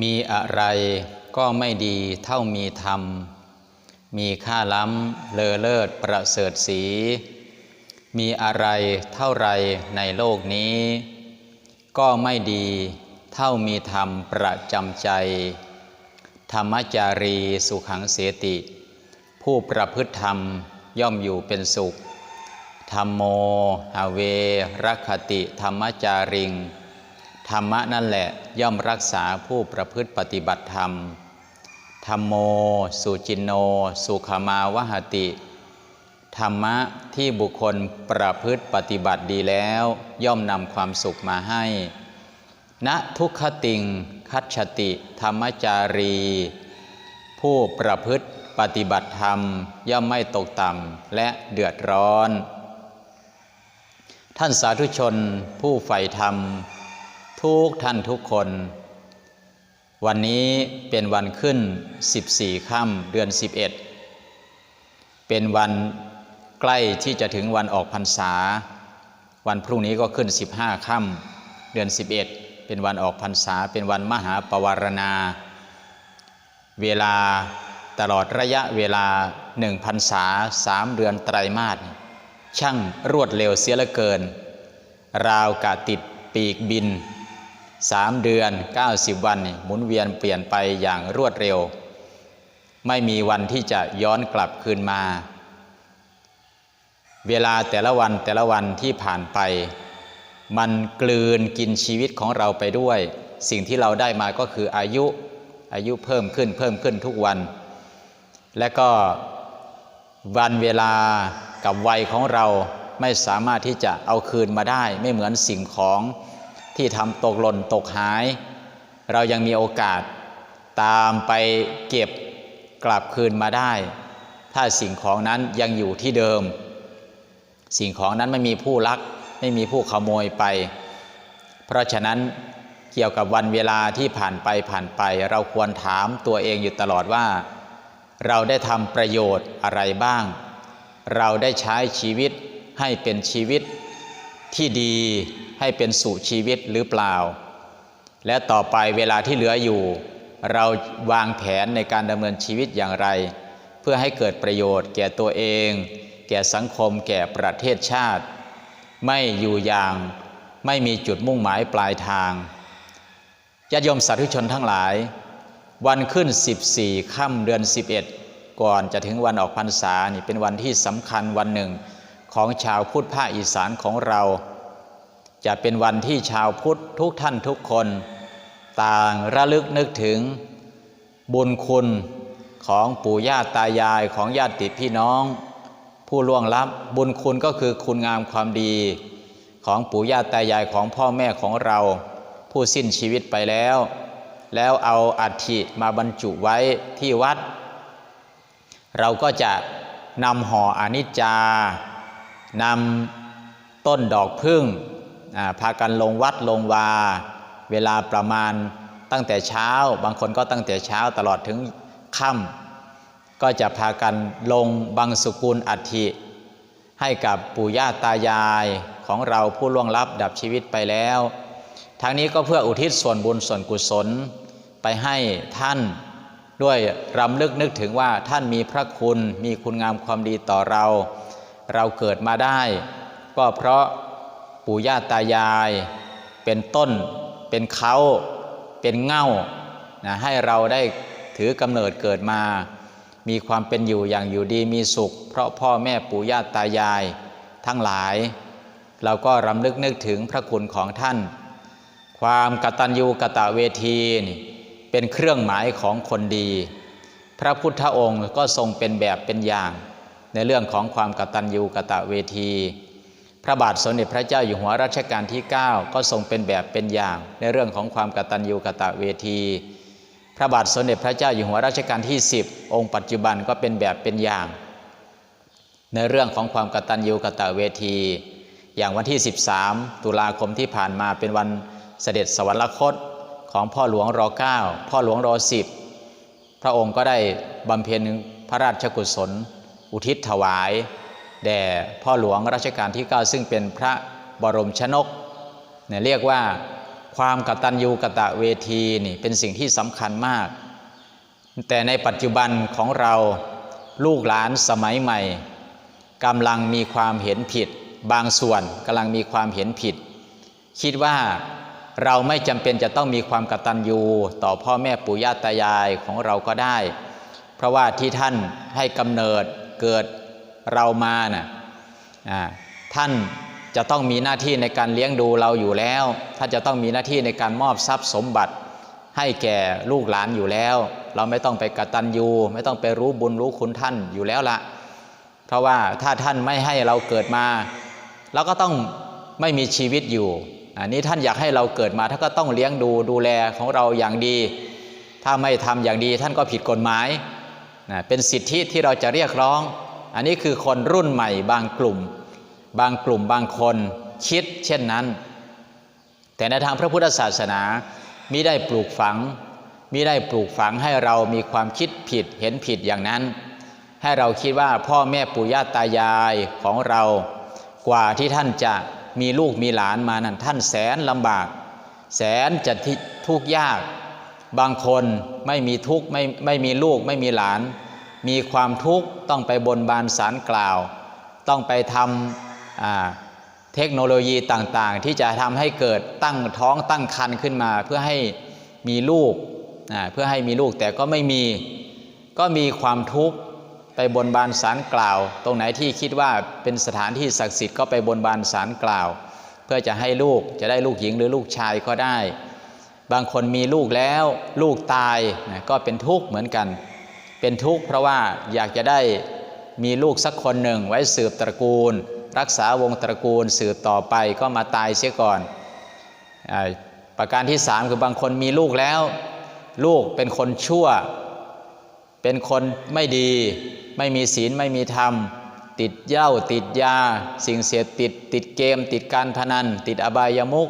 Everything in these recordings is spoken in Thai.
มีอะไรก็ไม่ดีเท่ามีธรรม มีค่าล้ำเลอเลิศประเสริฐสี มีอะไรเท่าไรในโลกนี้ ก็ไม่ดีเท่ามีธรรมประจำใจ ธรรมจารีสุขังเสติ ผู้ประพฤติธรรมย่อมอยู่เป็นสุข ธรรมโมหาเวรักขติธรรมจาริง ธรรมะนั่นแหละย่อมรักษาผู้ประพฤติปฏิบัติธรรม ธรรมโม สุจินโน สุขมาวหติ ธรรมะที่บุคคลประพฤติปฏิบัติดีแล้ว ย่อมนำความสุขมาให้ณทุกขติง คัจฉติธรรมจารี ผู้ประพฤติปฏิบัติธรรมย่อมไม่ตกต่ำและเดือดร้อน ท่านสาธุชนผู้ใฝ่ธรรม ทุกท่านทุกคน วันนี้เป็นวันขึ้น 14ค่ำเดือน 11 เป็นวันใกล้ที่จะถึงวันออกพรรษา วันพรุ่งนี้ก็ขึ้น 15ค่ำเดือน 11 เป็นวันออกพรรษา เป็นวันมหาปวารณา เวลาตลอดระยะเวลาหนึ่งพรรษาสามเดือนไตรมาสช่างรวดเร็วเสียเหลือเกิน ราวกะติดปีกบิน สามเดือน 90 วันหมุนเวียนเปลี่ยนไปอย่างรวดเร็ว ไม่มีวันที่จะย้อนกลับคืนมา เวลาแต่ละวันแต่ละวันที่ผ่านไป มันกลืนกินชีวิตของเราไปด้วย สิ่งที่เราได้มาก็คืออายุอายุเพิ่มขึ้นเพิ่มขึ้นทุกวัน และก็วันเวลากับวัยของเราไม่สามารถที่จะเอาคืนมาได้ ไม่เหมือนสิ่งของ ที่ทำตกหล่นตกหาย เรายังมีโอกาสตามไปเก็บกลับคืนมาได้ ถ้าสิ่งของนั้นยังอยู่ที่เดิม สิ่งของนั้นไม่มีผู้ลัก ไม่มีผู้ขโมยไป เพราะฉะนั้นเกี่ยวกับวันเวลาที่ผ่านไปผ่านไป เราควรถามตัวเองอยู่ตลอดว่า เราได้ทำประโยชน์อะไรบ้าง เราได้ใช้ชีวิตให้เป็นชีวิต ที่ดีให้เป็นสู่ชีวิตหรือเปล่า และต่อไปเวลาที่เหลืออยู่ เราวางแผนในการดำเนินชีวิตอย่างไร เพื่อให้เกิดประโยชน์ แก่ตัวเอง แก่สังคม แก่ประเทศชาติ ไม่อยู่อย่างไม่มีจุดมุ่งหมายปลายทางญาติโยมสาธุชนทั้งหลาย วันขึ้น 14 ค่ำเดือน 11 ก่อนจะถึงวันออกพรรษานี่เป็นวันที่สำคัญวันหนึ่ง ของชาวพุทธภาคอีสานของเรา จะเป็นวันที่ชาวพุทธทุกท่านทุกคน ต่างระลึกนึกถึง บุญคุณของปู่ย่าตายายของญาติพี่น้อง ผู้ล่วงลับบุญคุณก็คือคุณงามความดี ของปู่ย่าตายายของพ่อแม่ของเรา ผู้สิ้นชีวิตไปแล้ว แล้วเอาอัฐิมาบรรจุไว้ที่วัด เราก็จะนำห่ออนิจจา นำต้นดอกพึ่งพากันลงวัดลงวา เวลาประมาณตั้งแต่เช้า บางคนก็ตั้งแต่เช้าตลอดถึงค่ำก็จะพากันลงบังสุกุลอัฐิให้กับปู่ย่าตายายของเราผู้ล่วงลับดับชีวิตไปแล้วทางนี้ก็เพื่ออุทิศส่วนบุญส่วนกุศลไปให้ท่านด้วยรำลึกนึกถึงว่าท่านมีพระคุณมีคุณงามความดีต่อเรา เราเกิดมาได้ ก็เพราะปู่ย่าตายาย เป็นต้น เป็นเขาเป็นเง่านะให้เราได้ถือกำเนิดเกิดมา มีความเป็นอยู่อย่างอยู่ดีมีสุข เพราะพ่อแม่ปู่ย่าตายาย ทั้งหลาย เราก็รำลึกนึกถึงพระคุณของท่าน ความกตัญญูกะตะเวทีนี่เป็นเครื่องหมายของคนดี พระพุทธองค์ก็ทรงเป็นแบบเป็นอย่าง ในเรื่องของความกตัญญูกะตะเวที พระบาทสมเด็จพระเจ้าอยู่หัวรัชกาลที่ 9 ก็ทรงเป็นแบบเป็นอย่าง ในเรื่องของความกตัญญูกะตะเวที พระบาทสมเด็จพระเจ้าอยู่หัวรัชกาลที่ 10 องค์ปัจจุบันก็เป็นแบบเป็นอย่าง ในเรื่องของความกตัญญูกะตะเวที อย่างวันที่ 13 ตุลาคมที่ผ่านมาเป็นวันเสด็จสวรรคตของพ่อหลวงรอเก้าพ่อหลวงรอสิบพระองค์ก็ได้บำเพ็ญพระราชกุศล อุทิศถวาย แด่พ่อหลวงรัชกาลที่ 9 ซึ่งเป็นพระบรมชนกเนี่ยเรียกว่าความกตัญญูกะตะเวทีนี่เป็นสิ่งที่สำคัญมาก แต่ในปัจจุบันของเราลูกหลานสมัยใหม่กำลังมีความเห็นผิด บางส่วนกำลังมีความเห็นผิด คิดว่าเราไม่จำเป็นจะต้องมีความกตัญญูต่อพ่อแม่ปู่ย่าตายายของเราก็ได้ เพราะว่าที่ท่านให้กำเนิด เกิดเรามาน่ะอ่าท่านจะต้องมีหน้าที่ในการเลี้ยงดูเราอยู่แล้ว ท่านจะต้องมีหน้าที่ในการมอบทรัพย์สมบัติ ให้แก่ลูกหลานอยู่แล้ว เราไม่ต้องไปกตัญญูไม่ต้องไปรู้บุญรู้คุณท่านอยู่แล้วละเพราะว่าถ้าท่านไม่ให้เราเกิดมาเราก็ต้องไม่มีชีวิตอยู่อันนี้ท่านอยากให้เราเกิดมาท่านก็ต้องเลี้ยงดูดูแลของเราอย่างดี ถ้าไม่ทำอย่างดีท่านก็ผิดกฎหมาย นะเป็นสิทธิที่เราจะเรียกร้อง อันนี้คือคนรุ่นใหม่บางกลุ่ม บางกลุ่มบางคนคิดเช่นนั้น แต่ในทางพระพุทธศาสนามิได้ปลูกฝังมิได้ปลูกฝังให้เรามีความคิดผิดเห็นผิดอย่างนั้น ให้เราคิดว่าพ่อแม่ปู่ย่าตายายของเรา กว่าที่ท่านจะมีลูกมีหลานมานั้นท่านแสนลำบาก แสนจะทุกข์ยาก บางคนไม่มีทุกข์ไม่ไม่มีลูกไม่มีหลาน มีความทุกข์ต้องไปบนบานสารกล่าว ต้องไปทำเทคโนโลยีต่างๆ ที่จะทำให้เกิดตั้งท้องตั้งครรภ์ขึ้นมาเพื่อให้มีลูกเพื่อให้มีลูกแต่ก็ไม่มีก็มีความทุกข์ไปบนบานสารกล่าว ตรงไหนที่คิดว่าเป็นสถานที่ศักดิ์สิทธิ์ก็ไปบนบานสารกล่าว เพื่อจะให้ลูกจะได้ลูกหญิงหรือลูกชายก็ได้ บางคนมีลูกแล้วลูกตายนะก็เป็นทุกข์เหมือนกัน เป็นทุกข์เพราะว่าอยากจะได้มีลูกสักคนหนึ่งไว้สืบตระกูล รักษาวงตระกูลสืบต่อไปก็มาตายเสียก่อนอประการที่สามคือบางคนมีลูกแล้ว ลูกเป็นคนชั่ว เป็นคนไม่ดี ไม่มีศีลไม่มีธรรม ติดเหล้าติดยา สิ่งเสพติด ติดเกม ติดการพนัน ติดอบายามุข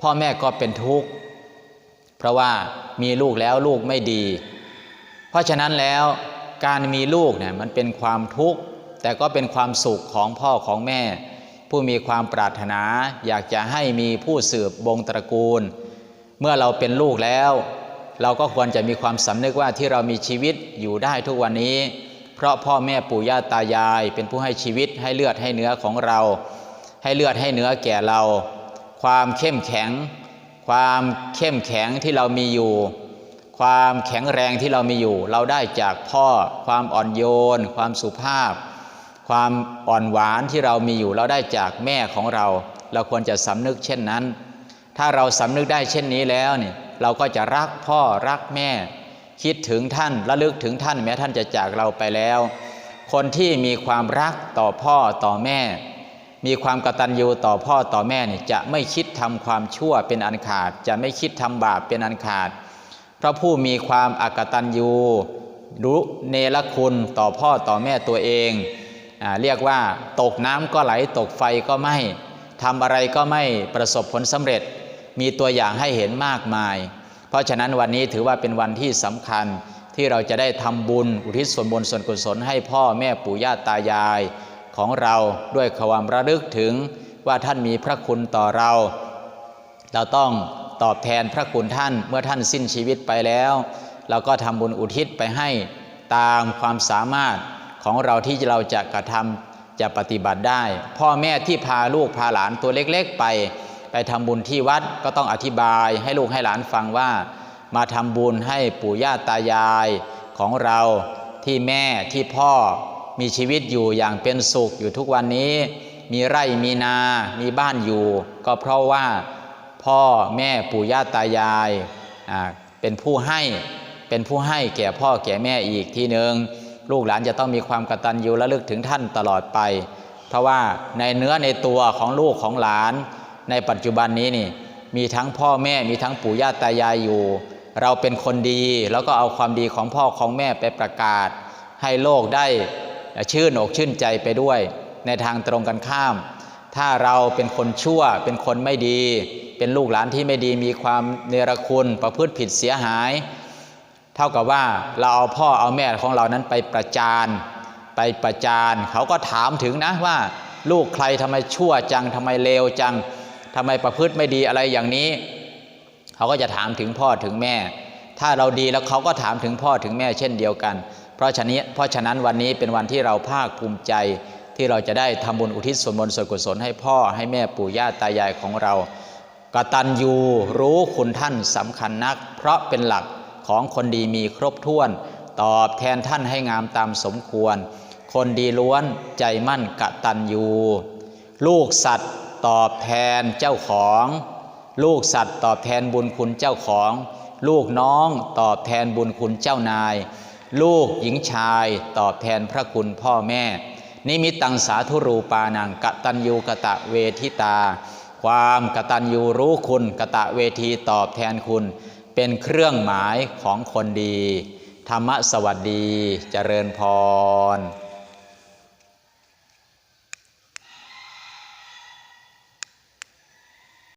พ่อแม่ก็เป็นทุกข์ เพราะว่ามีลูกแล้วลูกไม่ดี เพราะฉะนั้นแล้วการมีลูกเนี่ยมันเป็นความทุกข์ แต่ก็เป็นความสุขของพ่อของแม่ ผู้มีความปรารถนา อยากจะให้มีผู้สืบวงตระกูล เมื่อเราเป็นลูกแล้ว เราก็ควรจะมีความสำนึกว่าที่เรามีชีวิตอยู่ได้ทุกวันนี้ เพราะพ่อแม่ปู่ย่าตายาย เป็นผู้ให้ชีวิตให้เลือดให้เนื้อของเรา ให้เลือดให้เนื้อแก่เรา ความเข้มแข็ง ความเข้มแข็งที่เรามีอยู่ ความแข็งแรงที่เรามีอยู่ เราได้จากพ่อ ความอ่อนโยน ความสุภาพ ความอ่อนหวานที่เรามีอยู่ เราได้จากแม่ของเรา เราควรจะสำนึกเช่นนั้น ถ้าเราสำนึกได้เช่นนี้แล้วเนี่ยเราก็จะรักพ่อรักแม่ คิดถึงท่านระลึกถึงท่านแม้ท่านจะจากเราไปแล้ว คนที่มีความรักต่อพ่อต่อแม่ มีความกตัญญูต่อพ่อต่อแม่เนี่ยจะไม่คิดทำความชั่วเป็นอันขาด จะไม่คิดทำบาปเป็นอันขาด เพราะผู้มีความอากตัญญูรู้เนรคุณต่อพ่อต่อแม่ตัวเองอเรียกว่าตกน้ำก็ไหลตกไฟก็ไม่ทำอะไรก็ไม่ประสบผลสำเร็จ มีตัวอย่างให้เห็นมากมาย เพราะฉะนั้นวันนี้ถือว่าเป็นวันที่สำคัญที่เราจะได้ทำบุญอุทิศส่วนบุญส่วนกุศลให้พ่อแม่ปู่ย่าตายาย ของเราด้วยความระลึกถึงว่าท่านมีพระคุณต่อเรา เราต้องตอบแทนพระคุณท่านเมื่อท่านสิ้นชีวิตไปแล้ว เราก็ทำบุญอุทิศไปให้ตามความสามารถของเราที่เราจะกระทำจะปฏิบัติได้ พ่อแม่ที่พาลูกพาหลานตัวเล็กๆไป ไปทำบุญที่วัดก็ต้องอธิบายให้ลูกให้หลานฟังว่า มาทำบุญให้ปู่ย่าตายายของเราที่แม่ที่พ่อ มีชีวิตอยู่อย่างเป็นสุขอยู่ทุกวันนี้ มีไร่มีนา มีบ้านอยู่ ก็เพราะว่าพ่อแม่ปู่ย่าตายายอ่าเป็นผู้ให้เป็นผู้ให้แก่พ่อแก่แม่อีกทีหนึ่งลูกหลานจะต้องมีความกตัญญูระลึกถึงท่านตลอดไป เพราะว่าในเนื้อในตัวของลูกของหลาน ในปัจจุบันนี้นี่มีทั้งพ่อแม่มีทั้งปู่ย่าตายายอยู่ เราเป็นคนดีแล้วก็เอาความดีของพ่อของแม่ไปประกาศ ให้โลกได้ ชื่นอกชื่นใจไปด้วย ในทางตรงกันข้าม ถ้าเราเป็นคนชั่วเป็นคนไม่ดี เป็นลูกหลานที่ไม่ดีมีความเนรคุณประพฤติผิดเสียหาย เท่ากับว่าเราเอาพ่อเอาแม่ของเรานั้นไปประจานไปประจานเขาก็ถามถึงนะว่า ลูกใครทำไมชั่วจังทำไมเลวจังทำไมประพฤติไม่ดีอะไรอย่างนี้ เขาก็จะถามถึงพ่อถึงแม่ ถ้าเราดีแล้วเขาก็ถามถึงพ่อถึงแม่เช่นเดียวกัน ราะฉะนี้เพราะฉะนั้นวันนี้เป็นวันที่เราภาคภูมิใจที่เราจะได้ทำบุญอุทิศส่วนบุญส่วนกุศลให้พ่อให้แม่ปู่ย่าตายายของเรากตัญญูรู้คุณท่านสำคัญนัก เพราะเป็นหลักของคนดีมีครบถ้วน ตอบแทนท่านให้งามตามสมควร คนดีล้วนใจมั่นกตัญญูลูกสัตว์ตอบแทนเจ้าของ ลูกสัตว์ตอบแทนบุญคุณเจ้าของ ลูกน้องตอบแทนบุญคุณเจ้านาย ลูกหญิงชายตอบแทนพระคุณพ่อแม่ นิมิตตังสาธุรูปานังกตัญญูกะตะเวทิตา ความกตัญญูรู้คุณกะตะเวทีตอบแทนคุณ เป็นเครื่องหมายของคนดี ธรรมะสวัสดีเจริญพร